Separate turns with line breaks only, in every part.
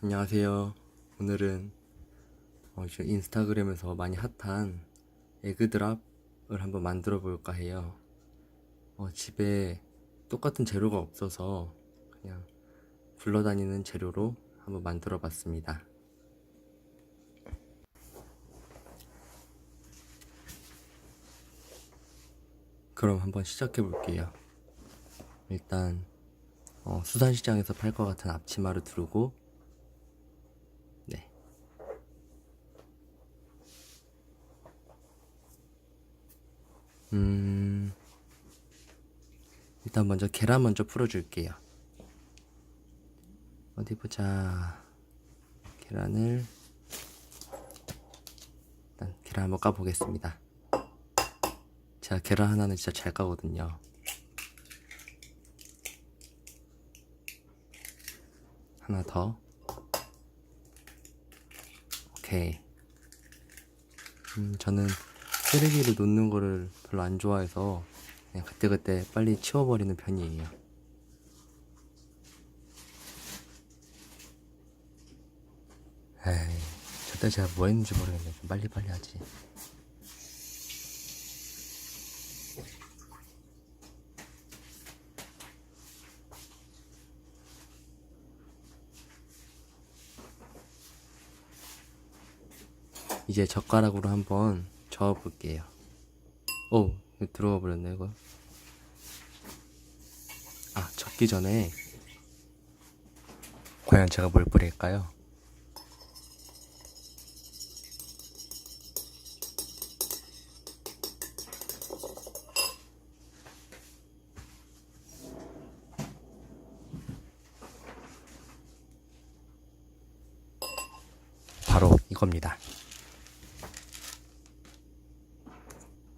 안녕하세요. 오늘은 어, 인스타그램에서 많이 핫한 에그드랍을 한번 만들어 볼까 해요. 어, 집에 똑같은 재료가 없어서 그냥 굴러다니는 재료로 한번 만들어 봤습니다. 그럼 한번 시작해 볼게요. 일단 어, 수산시장에서 팔 것 같은 앞치마를 두르고 음, 일단 먼저 계란 먼저 풀어줄게요. 어디 보자. 계란을 일단 계란 한번 까보겠습니다. 제가 계란 하나는 진짜 잘 까거든요. 하나 더. 오케이. 음, 저는 쓰레기를 놓는 거를 별로 안 좋아해서 그냥 그때그때 빨리 치워버리는 편이에요. 에이, 저때 제가 뭐 했는지 모르겠네. 좀 빨리빨리 하지. 이제 젓가락으로 한번 저어 볼게요. 오, 이거 들어가 버렸네, 이거. 아, 젓기 전에, 과연 제가 뭘 뿌릴까요? 바로 이겁니다.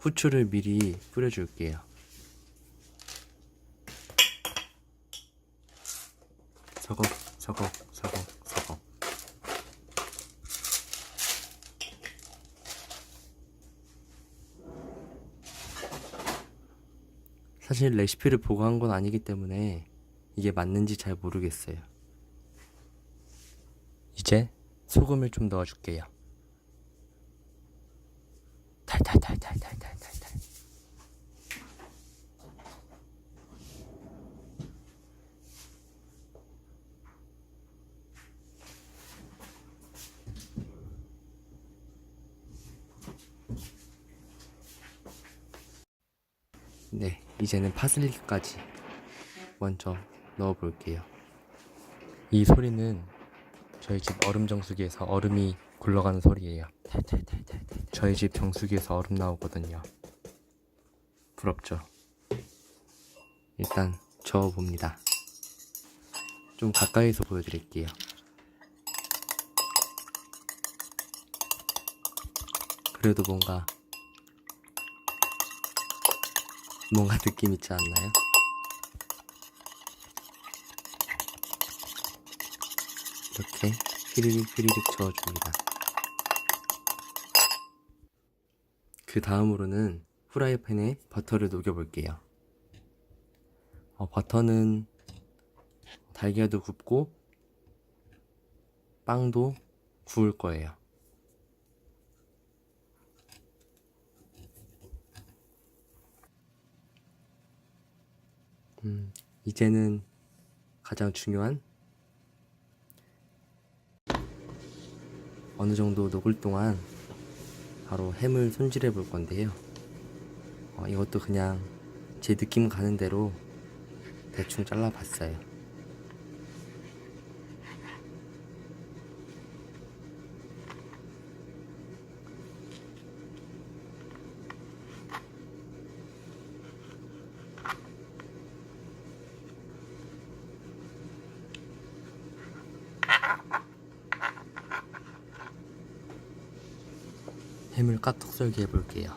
후추를 미리 뿌려줄게요. 서걱, 서걱, 서걱, 서걱. 사실 레시피를 보고 한 건 아니기 때문에 이게 맞는지 잘 모르겠어요. 이제 소금을 좀 넣어줄게요. 탈탈탈탈탈 이제는 파슬리까지 먼저 넣어 볼게요. 이 소리는 저희 집 얼음 정수기에서 얼음이 굴러가는 소리예요. 저희 집 정수기에서 얼음 나오거든요. 부럽죠? 일단 저어봅니다. 좀 가까이서 보여드릴게요. 그래도 뭔가 뭔가 느낌 있지 않나요? 이렇게 휘리릭 휘리릭 저어줍니다. 그 다음으로는 후라이팬에 버터를 녹여볼게요. 어, 버터는 달걀도 굽고 빵도 구울 거예요. 음, 이제는 가장 중요한 어느 정도 녹을 동안 바로 햄을 손질해 볼 건데요. 어, 이것도 그냥 제 느낌 가는 대로 대충 잘라 봤어요. 햄을 까톡 썰기 해볼게요.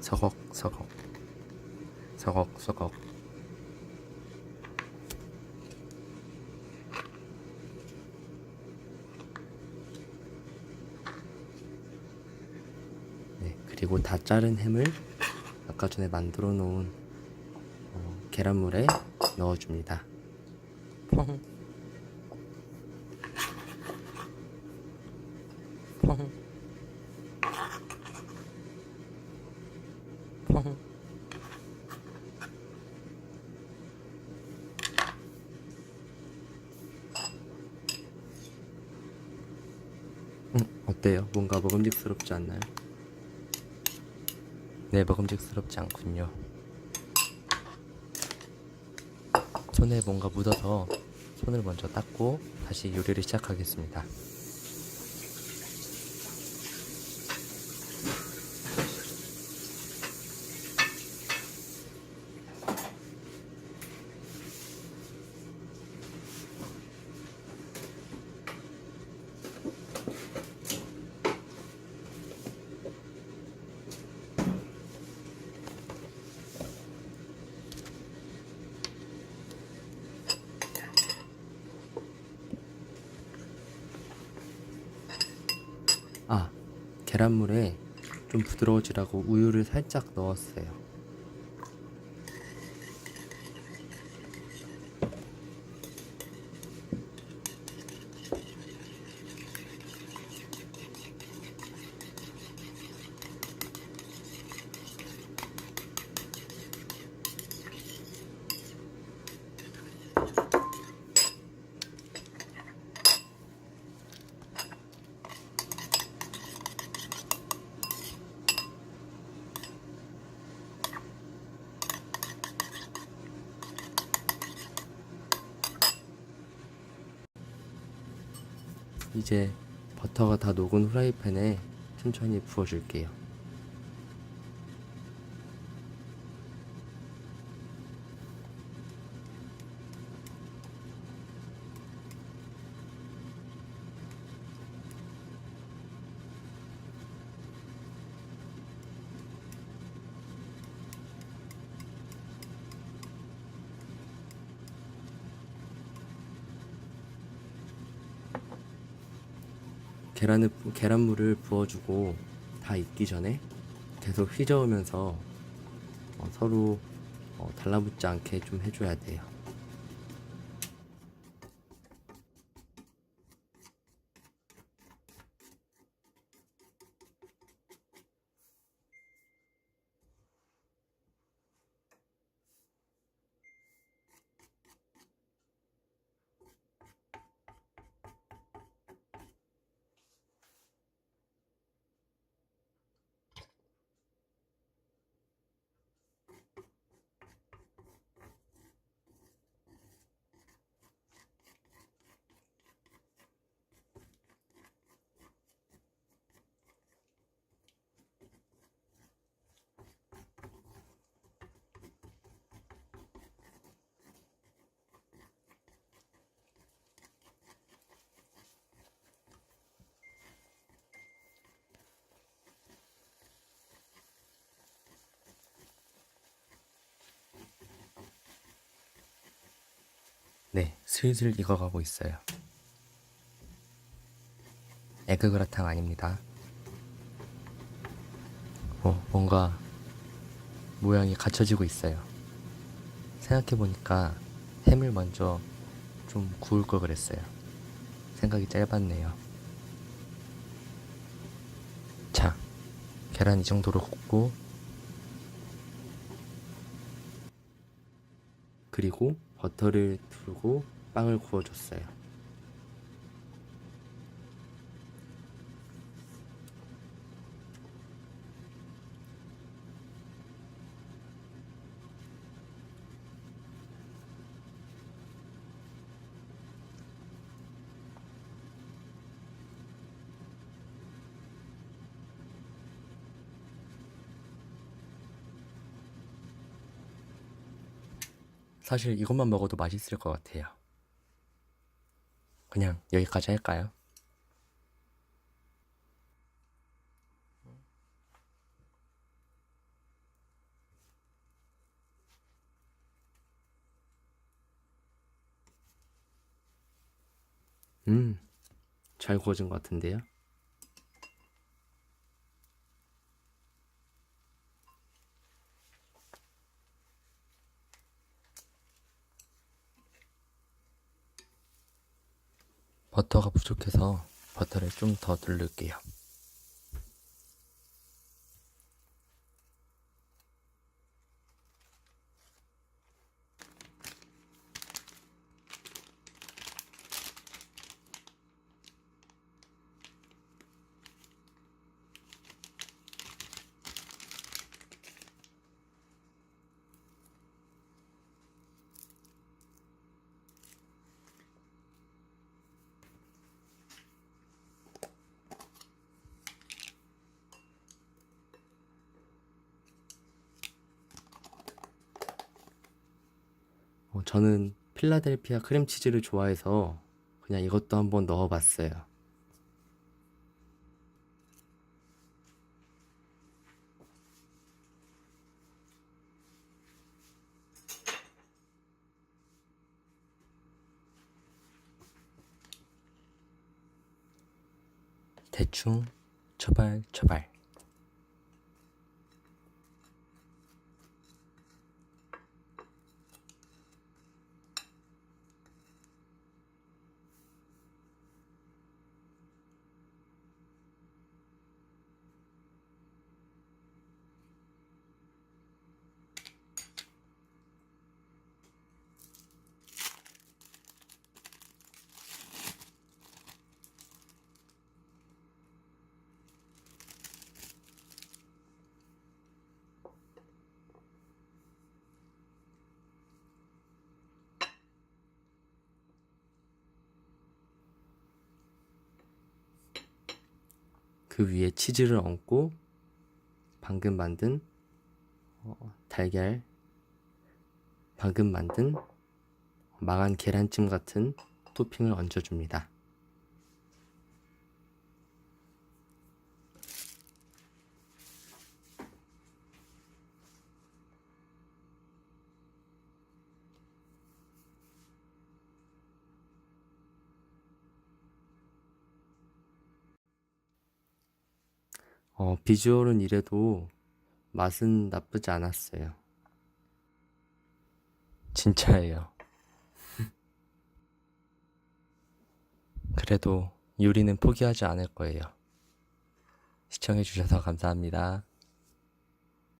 서걱 서걱 서걱 서걱 네 그리고 다 자른 햄을 아까 전에 만들어 놓은 어, 계란물에 넣어줍니다. 펑 음, 어때요? 뭔가 먹음직스럽지 않나요? 네, 먹음직스럽지 않군요. 손에 뭔가 묻어서 손을 먼저 닦고 다시 요리를 시작하겠습니다. 계란물에 좀 부드러워지라고 우유를 살짝 넣었어요. 이제 버터가 다 녹은 후라이팬에 천천히 부어줄게요. 계란을 계란물을 부어주고 다 익기 전에 계속 휘저으면서 어, 서로 어, 달라붙지 않게 좀 해줘야 돼요. 네, 슬슬 익어가고 있어요. 에그그라탕 아닙니다. 어, 뭔가 모양이 갖춰지고 있어요. 생각해보니까 햄을 먼저 좀 구울 걸 그랬어요. 생각이 짧았네요. 자, 계란 이 정도로 굽고, 그리고 버터를 두르고 빵을 구워줬어요. 사실 이것만 먹어도 맛있을 것 같아요. 그냥 여기까지 할까요? 음, 잘 구워진 것 같은데요? 버터가 부족해서 버터를 좀 더 두를게요. 저는 필라델피아 크림치즈를 좋아해서 그냥 이것도 한번 넣어봤어요. 대충 처발처발 그 위에 치즈를 얹고 방금 만든 어, 달걀, 방금 만든 망한 계란찜 같은 토핑을 얹어줍니다. 어, 비주얼은 이래도 맛은 나쁘지 않았어요. 진짜예요. 그래도 요리는 포기하지 않을 거예요. 시청해주셔서 감사합니다.